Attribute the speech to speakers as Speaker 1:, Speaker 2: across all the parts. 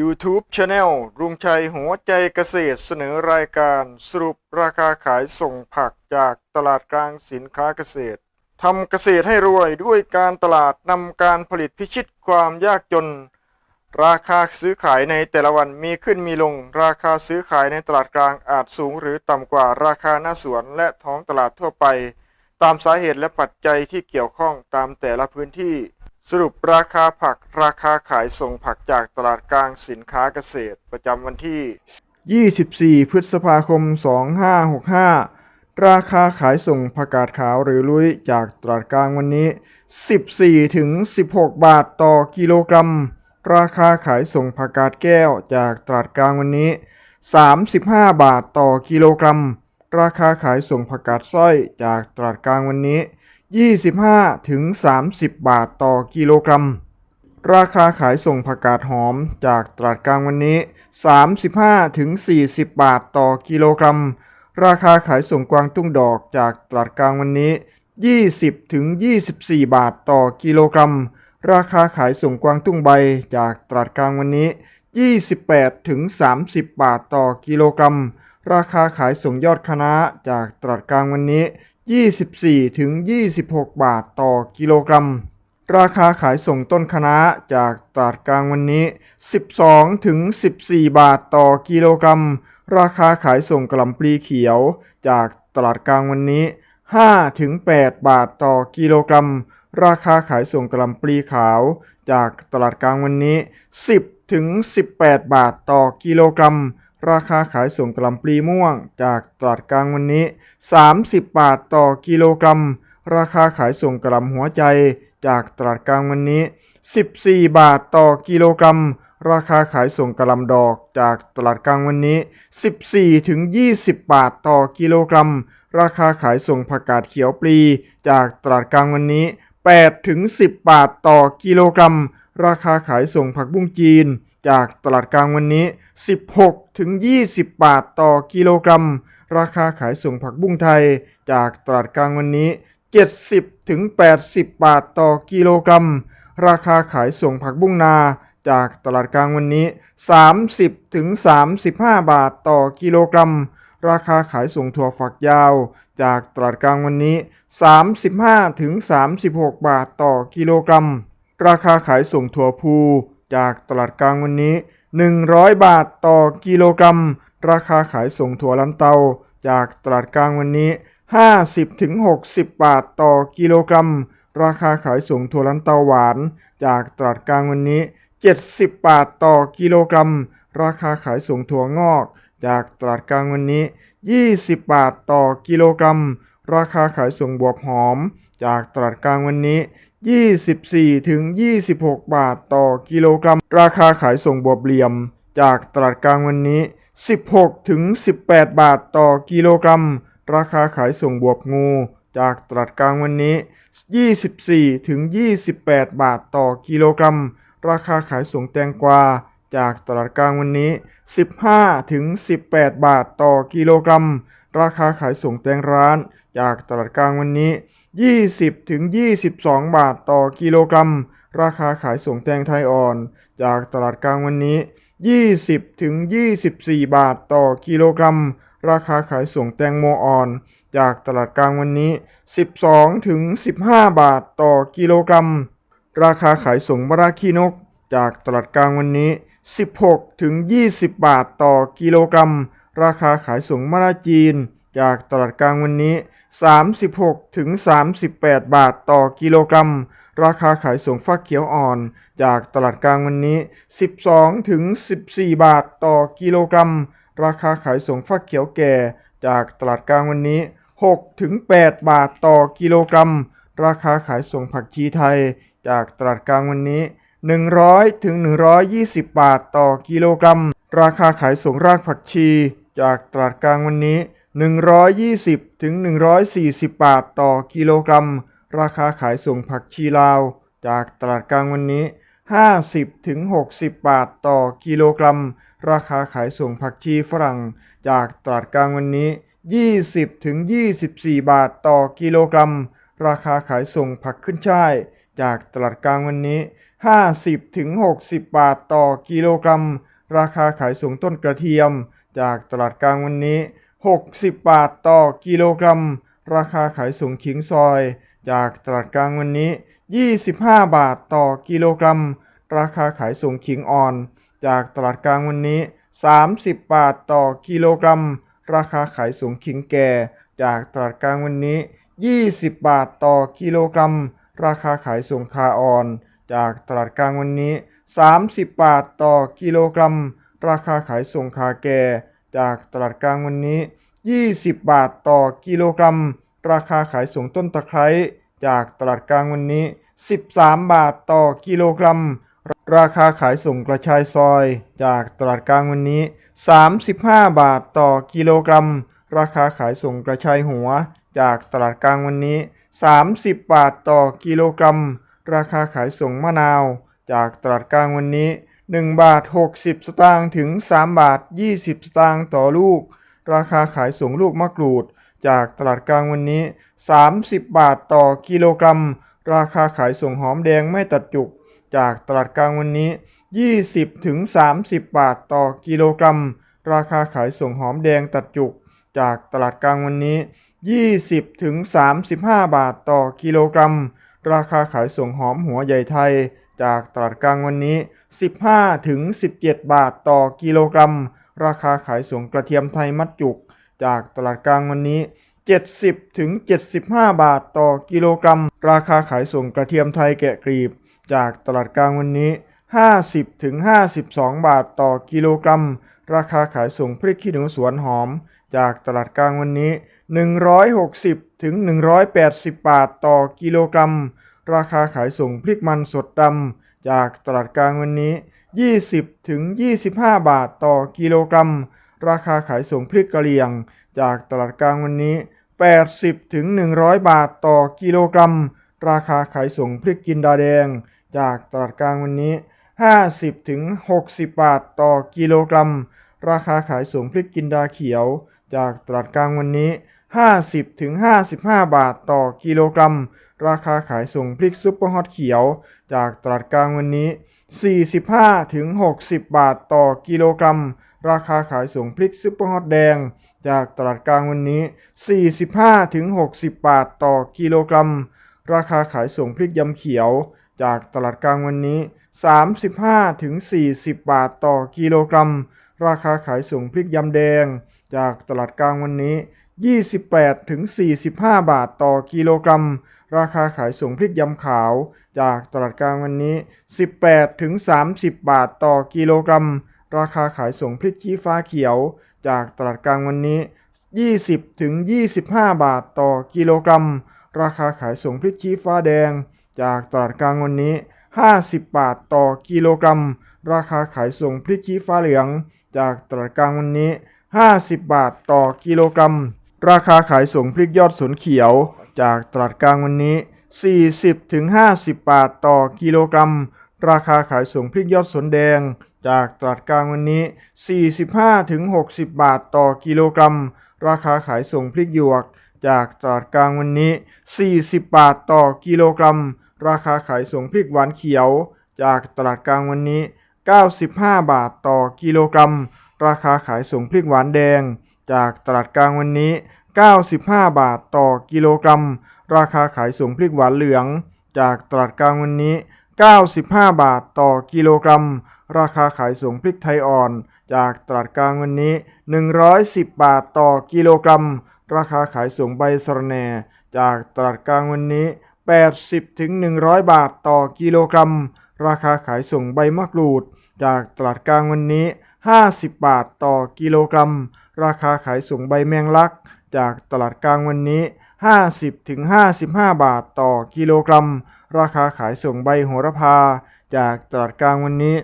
Speaker 1: YouTube Channel รุงชัยหัวใจเกษตรเสนอรายการสรุปราคาขายส่งผักจากตลาดกลางสินค้าเกษตรทำเกษตรให้รวยด้วยการตลาดนำการผลิตพิชิตความยากจน ราคาซื้อขายในแต่ละวันมีขึ้นมีลง ราคาซื้อขายในตลาดกลางอาจสูงหรือต่ำกว่าราคาหน้าสวนและท้องตลาดทั่วไป ตามสาเหตุและปัจจัยที่เกี่ยวข้องตามแต่ละพื้นที่ สรุปราคาผักราคาขายส่งผักจากตลาดกลางสินค้าเกษตร ประจำวันที่ 24 พฤษภาคม 2565 ราคาขายส่งผักกาดขาวหรือลุยจากตลาดกลางวันนี้ 14ถึง16 บาทต่อกิโลกรัม ราคาขายส่งผักกาดแก้วจากตลาดกลางวันนี้ 35 บาทต่อกิโลกรัม ราคาขายส่งผักกาดสร้อยจากตลาดกลางวันนี้ 25ถึง30 บาทต่อกิโลกรัม ราคาขายส่งผักกาดหอมจากตลาดกลางวันนี้ 35ถึง40 บาทต่อกิโลกรัม ราคาขายส่งกวางตุ้งดอกจากตลาดกลางวันนี้ 20ถึง24 บาทต่อกิโลกรัม ราคาขายส่งกวางตุ้งใบจากตลาดกลางวันนี้ 28ถึง30 บาทต่อกิโลกรัม ราคาขายส่งยอดคณะจากตลาดกลางวันนี้ 24ถึง26 บาทต่อกิโลกรัม ราคาขายส่งต้นคณะจากตลาดกลางวันนี้ 12ถึง14 บาทต่อกิโลกรัม ราคาขายส่งกล่ำปลีเขียว จากตลาดกลางวันนี้5ถึง8บาทต่อกิโลกรัม ราคาขายส่งกล่ำปลีขาว จากตลาดกลางวันนี้ 10ถึง18 บาทต่อกิโลกรัม ราคาขายส่งกล่ำปลีม่วง จากตลาดกลางวันนี้ 30 บาทต่อกิโลกรัม ราคาขายส่งกล่ำหัวใจ จากตลาดกลางวันนี้ 14 บาทต่อกิโลกรัม ราคาขายส่งกล่ำดอก จากตลาดกลางวันนี้ 14ถึง20 บาทต่อกิโลกรัม ราคาขายส่งผักกาดเขียวปลี จากตลาดกลางวันนี้8ถึง10 บาทต่อกิโลกรัม ราคาขายส่งผักบุ้งจีน จากตลาดกลางวันนี้ 16 ถึง 20 บาทต่อกิโลกรัม ราคาขายส่งผักบุ้งไทย จากตลาดกลางวันนี้ 70 ถึง 80 บาทต่อกิโลกรัม ราคาขายส่งผักบุ้งนา จากตลาดกลางวันนี้ 30 ถึง 35 บาทต่อกิโลกรัม ราคาขายส่งถั่วฝักยาว จากตลาดกลางวันนี้ 35 ถึง 36 บาทต่อกิโลกรัม ราคาขายส่งถั่วพู จากตลาดกลางวันนี้ 100 บาทต่อกิโลกรัม ราคาขายส่งถั่วลันเตา จากตลาดกลางวันนี้ 50ถึง60 บาทต่อกิโลกรัม ราคาขายส่งถั่วลันเตาหวาน จากตลาดกลางวันนี้ 70 บาทต่อกิโลกรัม ราคาขายส่งถั่วงอก จากตลาดกลางวันนี้ 20 บาทต่อกิโลกรัม ราคาขายส่งบวบหอม จากตลาดกลางวันนี้ 24ถึง26 บาทต่อกิโลกรัม ราคาขายส่งบวบเหลี่ยม จากตลาดกลางวันนี้ 16ถึง18 บาทต่อกิโลกรัม ราคาขายส่งบวบงู จากตลาดกลางวันนี้ 24ถึง28 บาทต่อกิโลกรัม ราคาขายส่งแตงกวาจากตลาดกลางวันนี้ 15ถึง18 บาทต่อกิโลกรัม ราคาขายส่งแตงร้าน จากตลาดกลางวันนี้ 20ถึง22 บาทต่อกิโลกรัม ราคาขายส่งแตงไทยอ่อน จากตลาดกลางวันนี้ 20ถึง24 บาทต่อกิโลกรัม ราคาขายส่งแตงโมอ่อน จากตลาดกลางวันนี้ 12ถึง15 บาทต่อกิโลกรัม ราคาขายส่งมะระขี้นก จากตลาดกลางวันนี้ 16ถึง20 บาทต่อกิโลกรัม ราคาขายส่งมะระจีน จากตลาดกลางวันนี้ 36 ถึง 38 บาทต่อกิโลกรัม ราคาขายส่งฟักเขียวอ่อน จากตลาดกลางวันนี้ 12 ถึง 14 บาทต่อกิโลกรัม ราคาขายส่งฟักเขียวแก่ จากตลาดกลางวันนี้ 6 ถึง 8 บาทต่อกิโลกรัม ราคาขายส่งผักชีไทย จากตลาดกลางวันนี้ 100 ถึง 120 บาทต่อกิโลกรัม ราคาขายส่งรากผักชี จากตลาดกลางวันนี้ 120ถึง140 บาทต่อกิโลกรัม ราคาขายส่งผักชีลาว จากตลาดกลางวันนี้ 50ถึง60 บาทต่อกิโลกรัม ราคาขายส่งผักชีฝรั่ง จากตลาดกลางวันนี้ 20ถึง24 บาทต่อกิโลกรัม ราคาขายส่งผักขึ้นช่าย จากตลาดกลางวันนี้ 50ถึง60 บาทต่อกิโลกรัม ราคาขายส่งต้นกระเทียม จากตลาดกลางวันนี้ 60 บาทต่อกิโลกรัม ราคาขายส่งขิงซอย จากตลาดกลางวันนี้ 25 บาทต่อกิโลกรัม ราคาขายส่งขิงอ่อน จากตลาดกลางวันนี้ 30 บาทต่อกิโลกรัม ราคาขายส่งขิงแก่ จากตลาดกลางวันนี้ 20 บาทต่อกิโลกรัม ราคาขายส่งคาอ่อน จากตลาดกลางวันนี้ 30 บาทต่อกิโลกรัม ราคาขายส่งคาแก่ จากตลาดกลางวันนี้ 20 บาทต่อกิโลกรัม ราคาขายส่งต้นตะไคร้จากตลาดกลางวันนี้ 13 บาทต่อกิโลกรัม ราคาขายส่งกระชายซอย จากตลาดกลางวันนี้ 35 บาทต่อกิโลกรัม ราคาขายส่งกระชายหัว จากตลาดกลางวันนี้ 30 บาทต่อกิโลกรัม ราคาขายส่งมะนาว จากตลาดกลางวันนี้ 1 บาท 60 สตางค์ถึง 3 บาท 20 สตางค์ต่อลูก ราคาขายส่งลูกมะกรูด จากตลาดกลางวันนี้ 30 บาทต่อกิโลกรัม ราคาขายส่งหอมแดงไม่ตัดจุก จากตลาดกลางวันนี้ 20ถึง30 บาทต่อกิโลกรัม ราคาขายส่งหอมแดงตัดจุก จากตลาดกลางวันนี้ 20ถึง35 บาทต่อกิโลกรัม ราคาขายส่งหอมหัวใหญ่ไทย จากตลาดกลางวันนี้ 15 ถึง 17 บาทต่อกิโลกรัม ราคาขายส่งกระเทียมไทยมัดจุก จากตลาดกลางวันนี้ 70 ถึง 75 บาทต่อกิโลกรัม ราคาขายส่งกระเทียมไทยแกะกรีบ จากตลาดกลางวันนี้ 50 ถึง 52 บาทต่อกิโลกรัม ราคาขายส่งพริกขี้หนูสวนหอม จากตลาดกลางวันนี้ 160 ถึง 180 บาทต่อกิโลกรัม ราคาขายส่งพริกมันสดดำจากตลาดกลางวันนี้ 20ถึง25 บาทต่อกิโลกรัม ราคาขายส่งพริกกะเหรี่ยง จากตลาดกลางวันนี้ 80ถึง100 บาทต่อกิโลกรัม ราคาขายส่งพริกจินดาแดง จากตลาดกลางวันนี้ 50ถึง60 บาทต่อกิโลกรัม ราคาขายส่งพริกจินดาเขียว จากตลาดกลางวันนี้ 50ถึง55 บาทต่อกิโลกรัม ราคาขายส่งพริกซุปเปอร์ฮอตเขียวจากตลาดกลางวันนี้ 45-60 บาทต่อกิโลกรัม ราคาขายส่งพริกซุปเปอร์ฮอตแดง จากตลาดกลางวันนี้ 45-60 บาทต่อกิโลกรัม ราคาขายส่งพริกยำเขียว จากตลาดกลางวันนี้ 35-40 บาทต่อกิโลกรัม ราคาขายส่งพริกยำแดง จากตลาดกลางวันนี้ 28 ถึง 45 บาทต่อกิโลกรัม ราคาขายส่งพริกยำขาว จากตลาดกลางวันนี้ 18 ถึง 30 บาทต่อกิโลกรัม ราคาขายส่งพริกชี้ฟ้าเขียว จากตลาดกลางวันนี้ 20 ถึง 25 บาทต่อกิโลกรัม ราคาขายส่งพริกชี้ฟ้าแดง จากตลาดกลางวันนี้ 50 บาทต่อกิโลกรัม ราคาขายส่งพริกชี้ฟ้าเหลือง จากตลาดกลางวันนี้ 50 บาทต่อกิโลกรัม ราคาขายส่งพริกยอดสนเขียวจากตลาดกลางวันนี้ 40-50 บาทต่อกิโลกรัม ราคาขายส่งพริกยอดสนแดง จากตลาดกลางวันนี้ 45-60 บาทต่อกิโลกรัม ราคาขายส่งพริกหยวก จากตลาดกลางวันนี้ 40 บาทต่อกิโลกรัม ราคาขายส่งพริกหวานเขียว จากตลาดกลางวันนี้ 95 บาทต่อกิโลกรัม ราคาขายส่งพริกหวานแดง จากตลาดกลางวันนี้ 95 บาทต่อกิโลกรัม ราคาขายส่งพริกหวานเหลือง จากตลาดกลางวันนี้ 95 บาทต่อกิโลกรัม ราคาขายส่งพริกไทยอ่อน จากตลาดกลางวันนี้ 110 บาทต่อกิโลกรัม ราคาขายส่งใบสะระแหน่ จากตลาดกลางวันนี้ 80ถึง100 บาทต่อกิโลกรัม ราคาขายส่งใบมะกรูด จากตลาดกลางวันนี้ 50 บาทต่อกิโลกรัม ราคาขายส่งใบแมงลัก จากตลาดกลางวันนี้ 50ถึง55 บาทต่อกิโลกรัม ราคาขายส่งใบโหระพา จากตลาดกลางวันนี้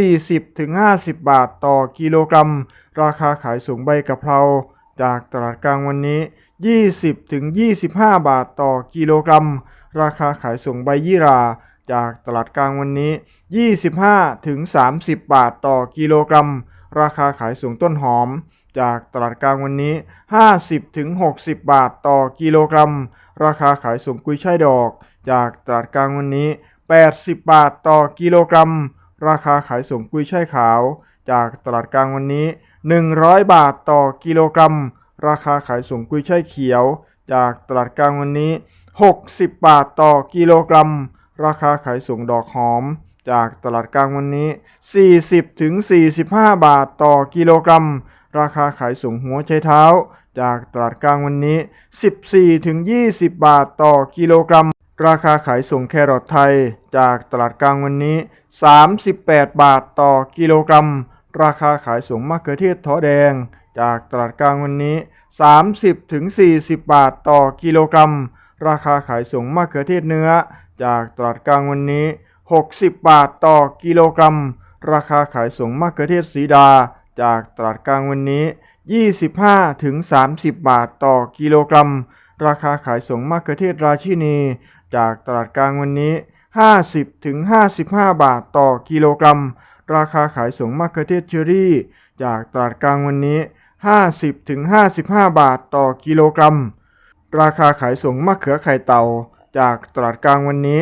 Speaker 1: 40ถึง50 บาทต่อกิโลกรัม ราคาขายส่งใบกะเพราจากตลาดกลางวันนี้ 20ถึง25 บาทต่อกิโลกรัม ราคาขายส่งใบยี่ราจากตลาดกลางวันนี้ 25ถึง30 บาทต่อกิโลกรัม ราคาขายส่งต้นหอม จากตลาดกลางวันนี้ 50ถึง60 บาทต่อกิโลกรัม ราคาขายส่งกุยช่ายดอก จากตลาดกลางวันนี้ 80 บาทต่อกิโลกรัม ราคาขายส่งกุยช่ายขาว จากตลาดกลางวันนี้ 100 บาทต่อกิโลกรัม ราคาขายส่งกุยช่ายเขียว จากตลาดกลางวันนี้ 60 บาทต่อกิโลกรัม ราคาขายส่งดอกหอมจากตลาดกลางวันนี้ 40ถึง45 บาทต่อกิโลกรัม ราคาขายส่งหัวไชเท้า จากตลาดกลางวันนี้ 14-20 บาทต่อกิโลกรัม ราคาขายส่งแครอทไทย จากตลาดกลางวันนี้ 38 บาทต่อกิโลกรัม ราคาขายส่งมะเขือเทศท้อแดง จากตลาดกลางวันนี้ 30-40 บาทต่อกิโลกรัม ราคาขายส่งมะเขือเทศเนื้อ จากตลาดกลางวันนี้ 60 บาทต่อกิโลกรัม ราคาขายส่งมะเขือเทศสีดา จากตลาดกลางวันนี้ 25 ถึง 30 บาทต่อกิโลกรัม ราคาขายส่งมะเขือเทศราชินี จากตลาดกลางวันนี้ 50 ถึง 55 บาทต่อกิโลกรัม ราคาขายส่งมะเขือเทศเชอรี่ จากตลาดกลางวันนี้ 50 ถึง 55 บาทต่อกิโลกรัม ราคาขายส่งมะเขือไข่เต่า จากตลาดกลางวันนี้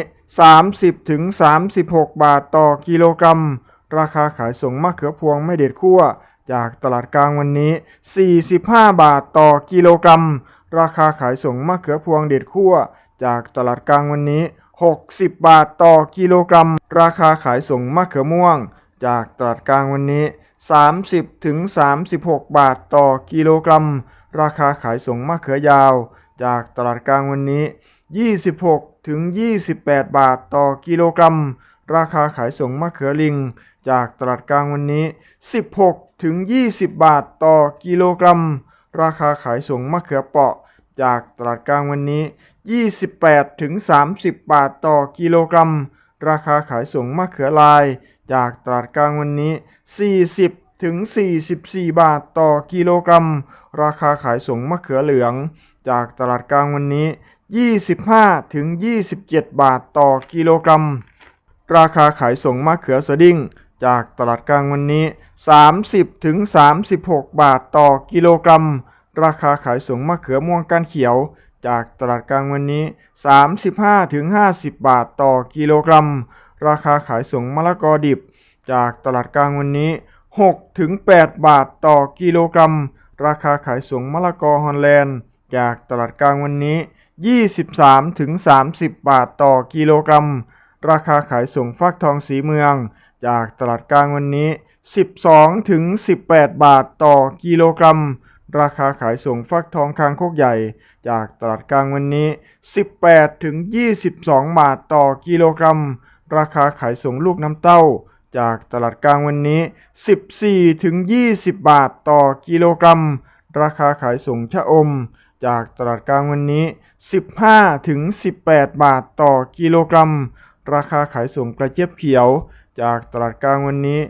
Speaker 1: 30 ถึง 36 บาทต่อกิโลกรัม ราคาขายส่งมะเขือพวงไม่เด็ดคั่วจากตลาดกลางวันนี้ 45 บาทต่อกิโลกรัม ราคาขายส่งมะเขือพวงเด็ดคั่วจากตลาดกลางวันนี้ 60 บาทต่อกิโลกรัม ราคาขายส่งมะเขือม่วง จากตลาดกลางวันนี้ 30ถึง36 บาทต่อกิโลกรัม ราคาขายส่งมะเขือยาว จากตลาดกลางวันนี้ 26ถึง28 บาทต่อกิโลกรัม ราคาขายส่งมะเขือลิง จากตลาดกลางวันนี้ 16 ถึง 20 บาทต่อกิโลกรัม ราคาขายส่งมะเขือเปาะ จากตลาดกลางวันนี้ 28 ถึง 30 บาทต่อกิโลกรัม ราคาขายส่งมะเขือลาย จากตลาดกลางวันนี้ 40 ถึง 44 บาทต่อกิโลกรัม ราคาขายส่งมะเขือเหลือง จากตลาดกลางวันนี้ 25 ถึง 27 บาทต่อกิโลกรัม ราคาขายส่งมะเขือสดิ้งจากตลาดกลางวันนี้ 30ถึง36 บาทต่อกิโลกรัม ราคาขายส่งมะเขือม่วงก้านเขียว จากตลาดกลางวันนี้ 35ถึง50 บาทต่อกิโลกรัม ราคาขายส่งมะละกอดิบ จากตลาดกลางวันนี้6ถึง8บาทต่อกิโลกรัม ราคาขายส่งมะละกอฮอลแลนด์ จากตลาดกลางวันนี้ 23ถึง30 บาทต่อกิโลกรัม ราคาขายส่งฟักทองสีเมือง จากตลาดกลางวันนี้ 12 ถึง 18 บาทต่อกิโลกรัม ราคาขายส่งฟักทองคางโคกใหญ่ จากตลาดกลางวันนี้ 18 ถึง 22 บาทต่อกิโลกรัม ราคาขายส่งลูกน้ำเต้า จากตลาดกลางวันนี้ 14 ถึง 20 บาทต่อกิโลกรัม ราคาขายส่งชะอมจากตลาดกลางวันนี้ 15 ถึง 18 บาทต่อกิโลกรัม ราคาขายส่งกระเจี๊ยบเขียว จากตลาดกลางวันนี้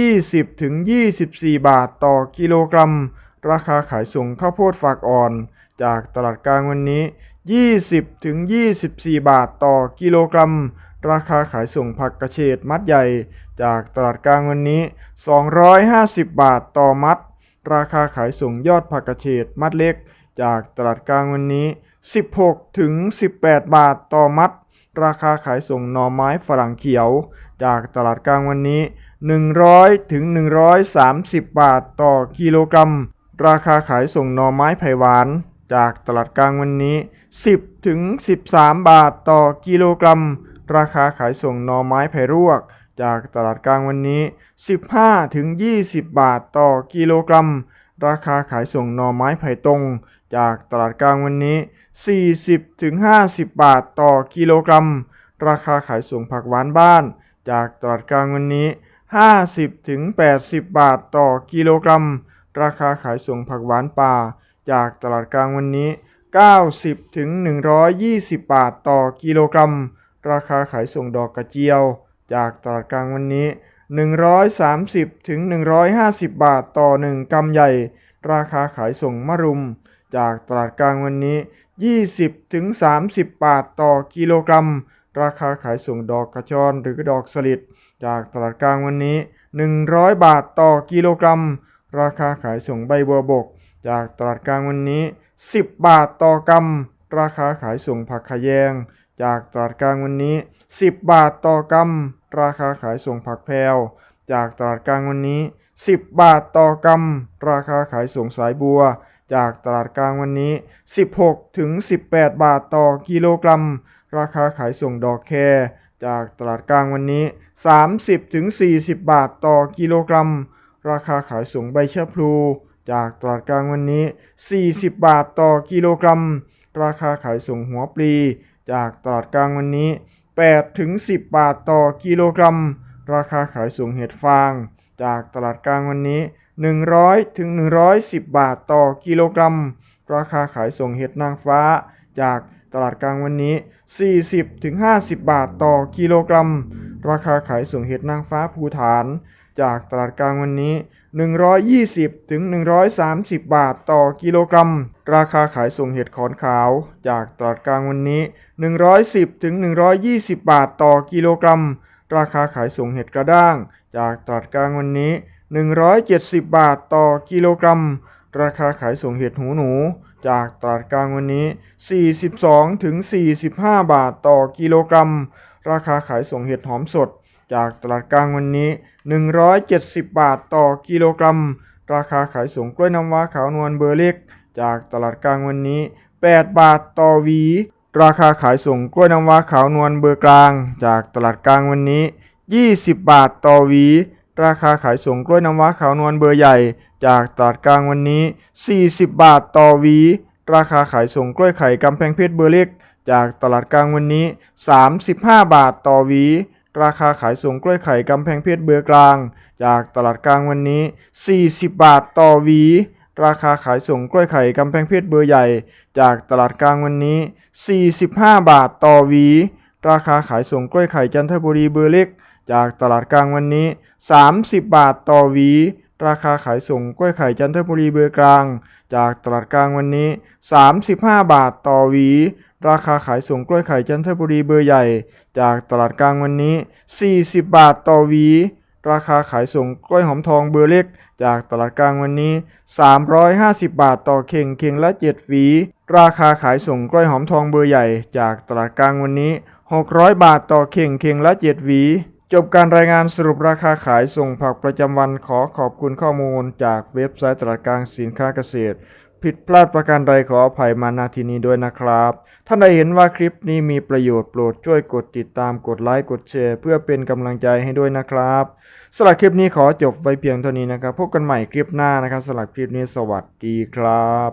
Speaker 1: 20ถึง24 บาทต่อกิโลกรัม ราคาขายส่งข้าวโพดฝากอ่อน จากตลาดกลางวันนี้ 20ถึง24 บาทต่อกิโลกรัม ราคาขายส่งผักกระเฉดมัดใหญ่ จากตลาดกลางวันนี้ 250 บาทต่อมัด ราคาขายส่งยอดผักกระเฉดมัดเล็ก จากตลาดกลางวันนี้ 16ถึง18 บาทต่อมัด ราคาขายส่งหน่อไม้ฝรั่งเขียว จากตลาดกลางวันนี้ 100ถึง130 บาทต่อกิโลกรัม ราคาขายส่งหน่อไม้ไผ่หวาน จากตลาดกลางวันนี้ 10ถึง13 บาทต่อกิโลกรัม ราคาขายส่งหน่อไม้ไผ่รวก จากตลาดกลางวันนี้ 15ถึง20 บาทต่อกิโลกรัม ราคาขายส่งหน่อไม้ไผ่ตรง จากตลาดกลางวันนี้ 40ถึง50 บาทต่อกิโลกรัม ราคาขายส่งผักหวานบ้าน จากตลาดกลางวันนี้ 50ถึง80 บาทต่อกิโลกรัม ราคาขายส่งผักหวานป่า จากตลาดกลางวันนี้ 90ถึง120 บาทต่อกิโลกรัม ราคาขายส่งดอกกระเจียว จากตลาดกลางวันนี้ 130ถึง150 บาทต่อ 1กำใหญ่ ราคาขายส่งมะรุม จากตลาดกลางวันนี้ 20ถึง30 บาทต่อกิโลกรัม ราคาขายส่งดอกกระชอนหรือดอกสลิดจากตลาดกลางวันนี้ 100 บาทต่อกิโลกรัม ราคาขายส่งใบบัวบก จากตลาดกลางวันนี้ 10 บาทต่อกรัม ราคาขายส่งผักขยง จากตลาดกลางวันนี้ 10 บาทต่อกรัม ราคาขายส่งผักแพรวจากตลาดกลางวันนี้ 10 บาทต่อกรัม ราคาขายส่งสายบัว จากตลาดกลางวันนี้ 16 ถึง 18 บาทต่อกิโลกรัม ราคาขายส่งดอกแครจากตลาดกลางวันนี้ 30 ถึง 40 บาทต่อกิโลกรัม ราคาขายส่งใบชะพลู จากตลาดกลางวันนี้ 40 บาทต่อกิโลกรัม ราคาขายส่งหัวปลี จากตลาดกลางวันนี้ 8 ถึง 10 บาทต่อกิโลกรัม ราคาขายส่งเห็ดฟาง จากตลาดกลางวันนี้ 100ถึง110 บาทต่อกิโลกรัม ราคาขายส่งเห็ดนางฟ้า จากตลาดกลางวันนี้ 40ถึง50 บาทต่อกิโลกรัม ราคาขายส่งเห็ดนางฟ้าภูฐาน จากตลาดกลางวันนี้ 120ถึง130 บาทต่อกิโลกรัม ราคาขายส่งเห็ดขอนขาว จากตลาดกลางวันนี้ 110ถึง120 บาทต่อกิโลกรัม ราคาขายส่งเห็ดกระด้าง จากตลาดกลางวันนี้ 170 บาทต่อกิโลกรัม ราคาขายส่งเห็ดหูหนู จากตลาดกลางวันนี้ 42ถึง45 บาทต่อกิโลกรัม ราคาขายส่งเห็ดหอมสด จากตลาดกลางวันนี้ 170 บาทต่อกิโลกรัม ราคาขายส่งกล้วยน้ำว้าขาวนวลเบอร์เล็ก จากตลาดกลางวันนี้ 8 บาทต่อหวี ราคาขายส่งกล้วยน้ำว้าขาวนวลเบอร์กลาง จากตลาดกลางวันนี้ 20 บาทต่อหวี ราคาขายส่งกล้วยน้ำว้าขาวนวลเบอร์ใหญ่ จากตลาดกลางวันนี้ 40 บาทต่อหวี ราคาขายส่งกล้วยไข่กำแพงเพชรเบอร์เล็ก จากตลาดกลางวันนี้ 35 บาทต่อหวี ราคาขายส่งกล้วยไข่กำแพงเพชรเบอร์กลาง จากตลาดกลางวันนี้ 40 บาทต่อหวี ราคาขายส่งกล้วยไข่กำแพงเพชรเบอร์ใหญ่ จากตลาดกลางวันนี้ 45 บาทต่อหวี ราคาขายส่งกล้วยไข่จันทบุรีเบอร์เล็ก จากตลาดกลางวันนี้ 30 บาทต่อหวี ราคาขายส่งกล้วยไข่จันทบุรีเบอร์กลาง จากตลาดกลางวันนี้ 35 บาทต่อหวี ราคาขายส่งกล้วยไข่จันทบุรีเบอร์ใหญ่ จากตลาดกลางวันนี้ 40 บาทต่อหวี ราคาขายส่งกล้วยหอมทองเบอร์เล็ก จากตลาดกลางวันนี้ 350 บาทต่อเข่งเข่งละ 7 หวี ราคาขายส่งกล้วยหอมทองเบอร์ใหญ่ จากตลาดกลางวันนี้ 600 บาทต่อเข่งเข่งละ 7 หวี จบการรายงานสรุปราคาขายส่งผักประจำวันขอขอบคุณข้อมูลจากเว็บไซต์ตลาดกลางสินค้าเกษตร ผิดพลาดประการใดขออภัยมาณที่นี้ด้วยนะครับ ท่านใดเห็นว่าคลิปนี้มีประโยชน์โปรดช่วยกดติดตามกดไลค์กดแชร์ เพื่อเป็นกำลังใจให้ด้วยนะครับสำหรับคลิปนี้ขอจบไว้เพียงเท่านี้นะครับพบกันใหม่คลิปหน้านะครับสำหรับคลิปนี้สวัสดีครับ